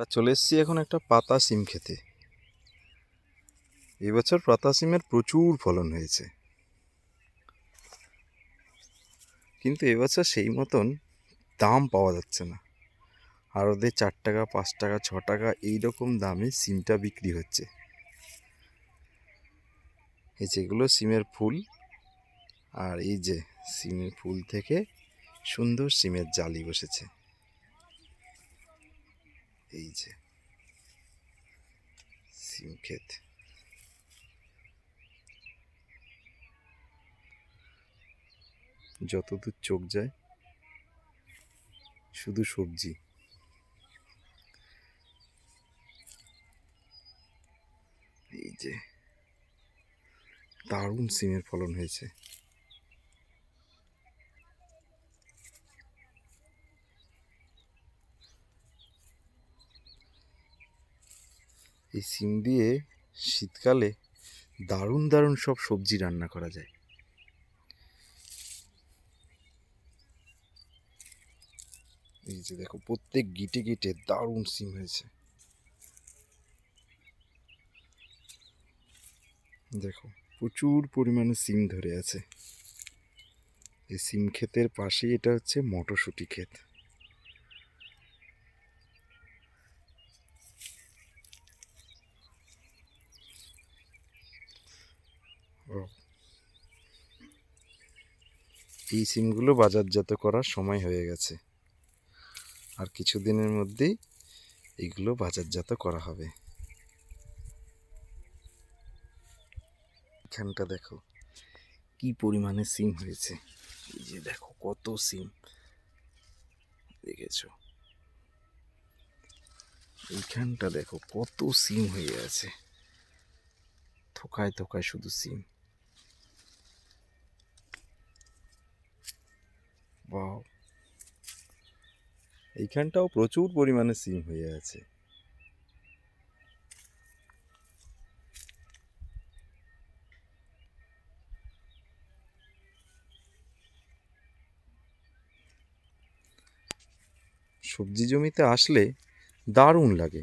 আমরা চলে এসেছি এখন একটা পাতা সিম খেতে। এবছর পাতা সিমের প্রচুর ফলন হয়েছে। কিন্তু এবছর সেই মতন দাম পাওয়া যাচ্ছে না। আর ওদের চার টাকা, পাঁচ টাকা, ছ টাকা এই রকম দামে সিমটা বিক্রি হচ্ছে। এই যেগুলো সিমের ফুল আর এই যে সিমের ফুল থেকে সুন্দর সিমের জালি বসেছে। এই যে, সিম ক্ষেত। যতদূর চোখ যায়, শুধু সবজি। এই যে, দারুণ সিমের ফলন হয়েছে। এই সিম দিয়ে শীতকালে দারুণ দারুণ সব সবজি রান্না করা যায়। এই যে দেখো, প্রত্যেক গিটে গিটে দারুণ সিম হয়েছে। দেখো, প্রচুর পরিমাণে সিম ধরে আছে। এই সিম ক্ষেতের পাশেই এটা হচ্ছে মটরশুঁটি ক্ষেত। এই সিমগুলো বাজারজাত করার সময় হয়ে গেছে। আর কিছুদিনের মধ্যেই এগুলো বাজারজাত করা হবে। এখানটা দেখো, কি পরিমাণে সিম হয়েছে। এই যে দেখো, কত সিম। দেখেছ? এইখানটা দেখো, কত সিম হয়ে আছে। থোকায় থোকায় শুধু সিম। বাও এইখানটাও প্রচুর পরিমাণে সিম হয়ে আছে। সবজি জমিতে আসলে দারুণ লাগে।